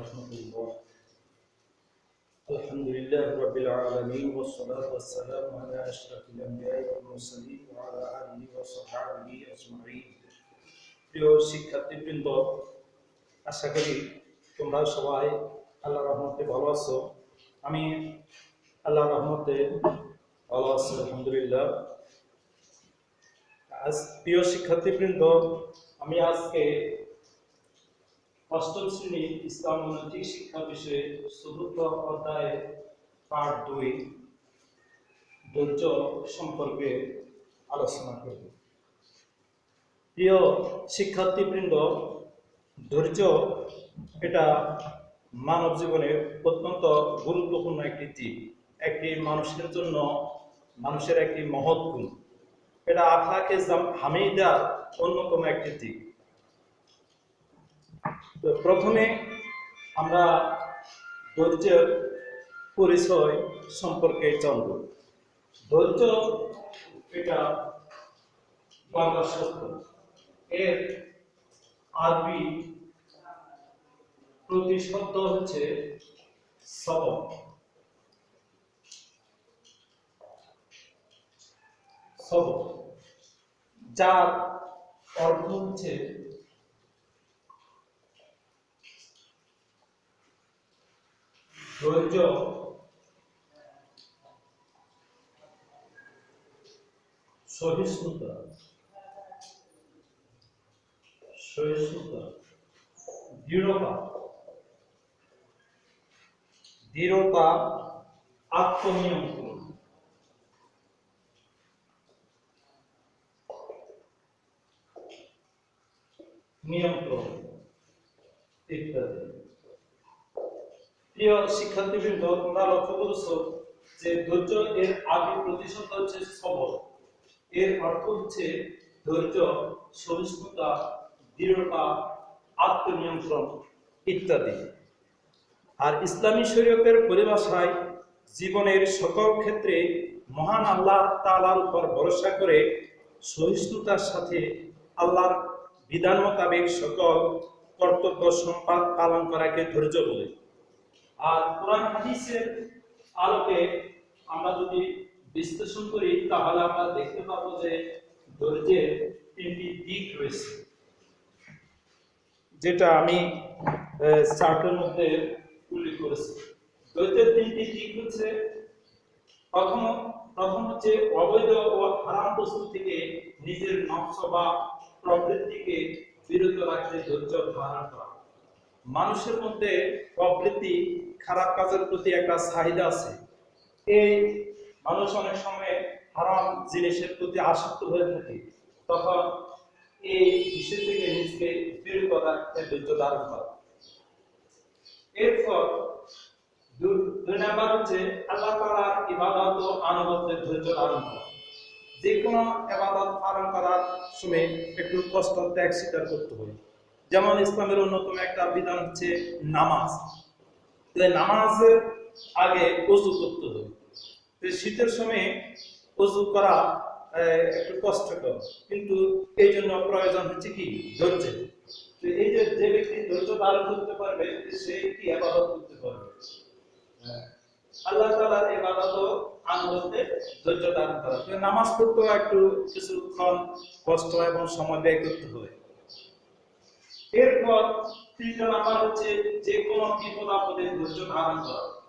ورحمة الله الحمد لله رب العالمين والصلاة والسلام على أشرف الأنبياء والمرسلين وعلى آله وصحبه أجمعين প্রিয় শিক্ষার্থীবৃন্দ আশা করি তোমরা সবাই আল্লাহ রহমতে ভালো আছো আমি আল্লাহ রহমতে ভালো আছি আলহামদুলিল্লাহ আজ প্রিয় শিক্ষার্থীবৃন্দ আমি আজকে অষ্টম শ্রেণি ইসলাম নৈতিক শিক্ষা বিষয়ে চতুর্থ অধ্যায় পাঠ দুই, ধৈর্য সম্পর্কে আলোচনা করব। প্রিয় শিক্ষার্থীবৃন্দ, ধৈর্য এটা মানব জীবনে অত্যন্ত গুরুত্বপূর্ণ একটি দিক। একটি মানুষের জন্য মানুষের একটি মহৎ গুণ। এটা আখলাকে হামিদার অন্যতম একটি দিক। প্রথমে আমরা ধৈর্যের পরিচয় সম্পর্কে জানব। ধৈর্য এটা বাংলা শব্দ। এর আরবি প্রতিশব্দ হচ্ছে সবর সবর যার অর্থ হচ্ছে ধৈর্য। সহিষ্ণুতা। সহিষ্ণুতা। দৃঢ়তা। দৃঢ়তা আত্মনিয়ন্ত্রণ। নিয়ন্ত্রণ ইত্যাদি। প্রিয় শিক্ষার্থীবৃন্দ, তোমরা লক্ষ্য করেছ যে ধৈর্য এর আগে প্রতিশব্দ হচ্ছে সবর এর অর্থ হচ্ছে ধৈর্য, সহিষ্ণুতা, দৃঢ়তা, আত্মনিয়ন্ত্রণ ইত্যাদি। আর ইসলামী শরীয়তের পরিভাষায় জীবনের সকল ক্ষেত্রে মহান আল্লাহ তালার উপর ভরসা করে সহিষ্ণুতার সাথে আল্লাহর বিধান মোতাবেক সকল কর্তব্য সম্পাদ পালন করাকে ধৈর্য বলে। আর কোরআন হাদিসের আলোকে আমরা যদি বিশ্লেষণ করি, তাহলে আমরা দেখতে পাবো যে ধৈর্যের তিনটি দিক রয়েছে। যেটা আমি চার্টের মধ্যে উল্লেখ করেছি। ধৈর্যের তিনটি দিক হচ্ছে, প্রথম প্রথম হচ্ছে অবৈধ ও হারাম বস্তু থেকে নিজের নকশ বা প্রবৃত্তিকে বিরত রাখতে ধৈর্য ধারণ করা। মানুষের মধ্যে প্রবৃত্তি, খারাপ কাজের প্রতি একটা চাহিদা আছে। এই মানুষ অনেক সময় হারাম জিনিসের প্রতি আসক্ত হয়ে থাকে। তখন এই বিষয় থেকে নিজেকে বিরত রাখতে ধৈর্য ধারণ করা। এরপর দুই নাম্বার হচ্ছে আল্লাহ তাআলার ইবাদত ও আনুগত্যের ধৈর্য ধারণ করা। যে কোনো ইবাদত পালন করার সময় একটু কষ্ট ত্যাগ স্বীকার করতে হবে। যেমন ইসলামের অন্যতম একটা বিধান হচ্ছে নামাজ। নামাজের আগে অজু করতে হবে। শীতের সময় অজু করা একটু কষ্টকর। কিন্তু এই জন্য প্রয়োজন হচ্ছে কি? ধৈর্য। এই যে যে ব্যক্তি ধৈর্য ধারণ করতে পারবে, সে কি আবাদত করতে পারবে? হ্যাঁ। আল্লাহ তাআলার ইবাদত ও আনুগত্যে ধৈর্য ধারণ করা। নামাজ পড়তেও একটু কিছুক্ষণ কষ্ট এবং সময় ব্যয় করতে হবে। এরপর তৃতীয় নাম্বার হচ্ছে যে কোনো বিপদ আপদে ধৈর্য ধারণ করা।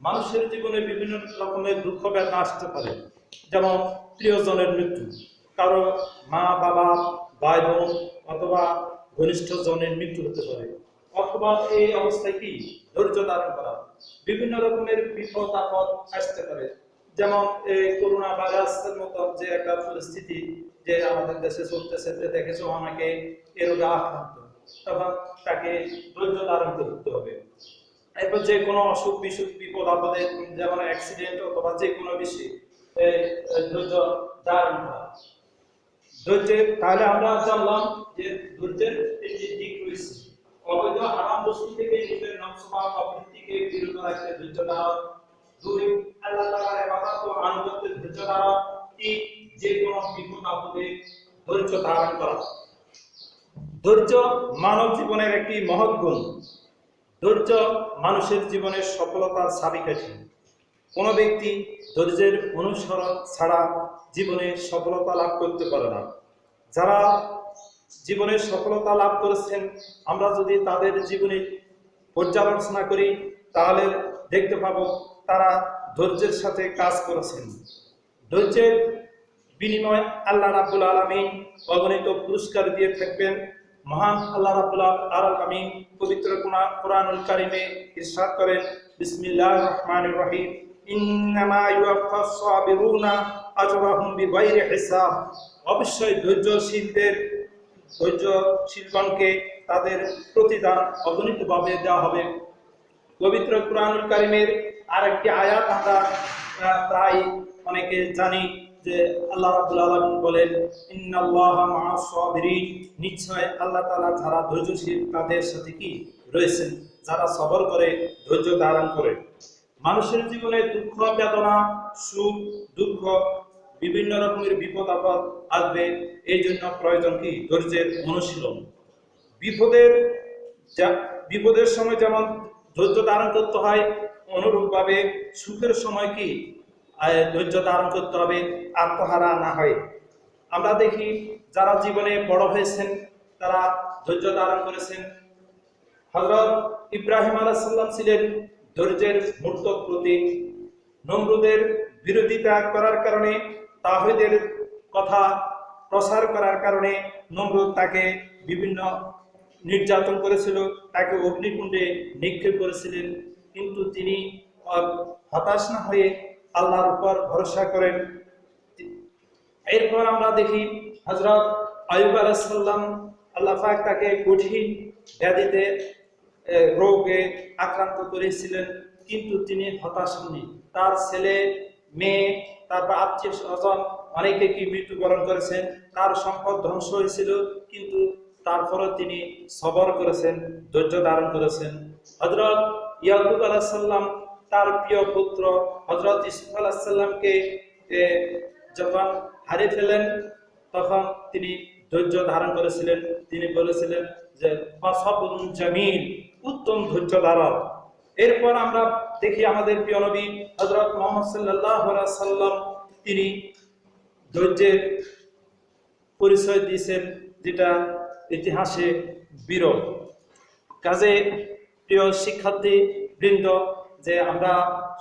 মানুষের জীবনে বিভিন্ন রকমের দুঃখ ব্যথা আসতে পারে। যেমন প্রিয়জনের মৃত্যু। কারও মা, বাবা ভাই বোন অথবা ঘনিষ্ঠ জনের মৃত্যু হতে পারে। অথবা এই অবস্থায় কি? ধৈর্য ধারণ করা। বিভিন্ন রকমের বিপদ, আপদ আসতে পারে। যেমন এই করোনা ভাইরাসের মতো যে একটা পরিস্থিতি যে আমাদের দেশে চলতেছে দেখেছ অনেকে এ রোগে আক্রান্ত। তখন তাকে ধৈর্য ধারণ করতে হবে। এরপর যে কোনো অসুখ, বিসুখ, বিপদ, আপদে, যেমন অ্যাক্সিডেন্ট অথবা যে কোনো বিষয়ে ধৈর্য ধারণ করা। ধৈর্যের, তাহলে আমরা জানলাম যে ধৈর্যের তিনটি দিক রয়েছে। অবৈধ হারাম বস্তু থেকে নিজের নফস বা প্রবৃত্তিকে বিরত রাখতে ধৈর্য ধারণ, দুই, আল্লাহ তাআলার ইবাদত ও আনুগত্যে ধৈর্য ধারণ, তিন, যে কোনো বিপদ, আপদে ধৈর্য ধারণ করা। ধৈর্য মানব জীবনের একটি মহৎ গুণ। ধৈর্য মানুষের জীবনের সফলতার চাবিকাঠি। কোনো ব্যক্তি ধৈর্যের অনুসরণ ছাড়া জীবনে সফলতা লাভ করতে পারে না। যারা জীবনে সফলতা লাভ করেছেন, আমরা যদি তাদের জীবনে পর্যালোচনা করি, তাহলে দেখতে পাবো তারা ধৈর্যের সাথে কাজ করেছেন। ধৈর্যের বিনিময় আল্লাহ রাব্বুল আলামিন অগণিত পুরস্কার দিয়ে থাকবেন। মহান আল্লাহ রাব্বুল আলামিন পবিত্র কোরআ- কোরআনুল কারিমে ইরশাদ করেন, বিসমিল্লাহির রহমানির রহিম। ইন্নামা ইউয়াফাস সাবিরুনা আজরাহুম বিগাইরি হিসাব। অবশ্যই ধৈর্যশীলদের, ধৈর্যশীলগণকে তাদের প্রতিদান অগণিতভাবে দেওয়া হবে। পবিত্র কোরআনুল কারিমের আরেকটি আয়াত আমরা প্রায় অনেকে জানি। যে আল্লাহ রাব্বুল আলামিন বলেন নিশ্চয় আল্লাহ তাআলা যারা ধৈর্যশীল, তাদের সাথে কি রয়েছেন? যারা সবর করে, ধৈর্য ধারণ করে। মানুষের জীবনে দুঃখ, বেদনা, সুখ, দুঃখ, বিভিন্ন রকমের বিপদ, আপদ আসবে। এই জন্য প্রয়োজন কি? ধৈর্যের অনুশীলন। বিপদের বিপদের সময় যেমন ধৈর্য ধারণ করতে হয়, অনুরূপভাবে সুখের সময় কি? ধৈর্য ধারণ করতে হবে, আত্মহারা না হয়। আমরা দেখি যারা জীবনে বড় হয়েছেন, তারা ধৈর্য ধারণ করেছেন। হজরত ইব্রাহিম আলাইসাল্লাম ছিলেন ধৈর্যের মূর্ত প্রতীক। নমরুদের বিরোধিতা করার কারণে, তাহিদের কথা প্রসার করার কারণে নমরুদ তাকে বিভিন্ন নির্যাতন করেছিল, তাকে অগ্নিকুণ্ডে নিক্ষেপ করেছিলেন। কিন্তু তিনি হতাশ না হয়ে আল্লাহর উপর ভরসা করেন। এরপর আমরা দেখি হজরত আয়ুব আলাইসাল্লাম আল্লাহ পাক তাকে কঠিন ব্যাধিতে রোগে আক্রান্ত করেছিলেন, কিন্তু তিনি হতাশ হননি। তার ছেলে, মেয়ে, তারপর আত্মীয় স্বজন অনেকে কি মৃত্যুবরণ করেছেন? তার সম্পদ ধ্বংস হয়েছিল, কিন্তু তারপরে তিনি সবর করেছেন, ধৈর্য ধারণ করেছেন। হজরত ইয়াকুব আলাহিসাল্লাম তার প্রিয় পুত্র হজরত ইসুফ আলাহিসাল্লামকে যখন হারিয়ে ফেলেন, তখন তিনি ধৈর্য ধারণ করেছিলেন। তিনি বলেছিলেন যে জামিল, উত্তম ধৈর্য ধারণ এরপর আমরা দেখি আমাদের প্রিয় নবী হযরত মোহাম্মদ আলাইহি সাল্লাম, তিনি ধৈর্যের পরিচয় দিয়েছেন, যেটা ইতিহাসে বিরল। কাজে প্রিয় শিক্ষার্থী বৃন্দ যে আমরা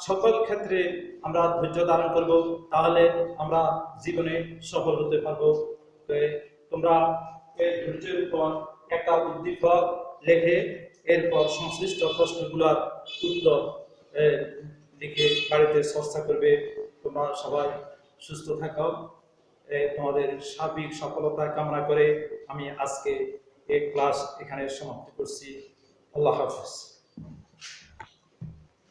সকল ক্ষেত্রে আমরা ধৈর্য ধারণ করব, তাহলে আমরা জীবনে সফল হতে পারব। তোমরা এই ধৈর্যের উপর একটা উদ্দীপক লেখে এরপর সংশ্লিষ্ট প্রশ্নগুলোর উত্তর লিখে বাড়িতে চর্চা করবে। তোমরা সবাই সুস্থ থাকো। তোমাদের সার্বিক সফলতা কামনা করে আমি আজকে এই ক্লাস এখানে সমাপ্ত করছি। আল্লাহ হাফিজ।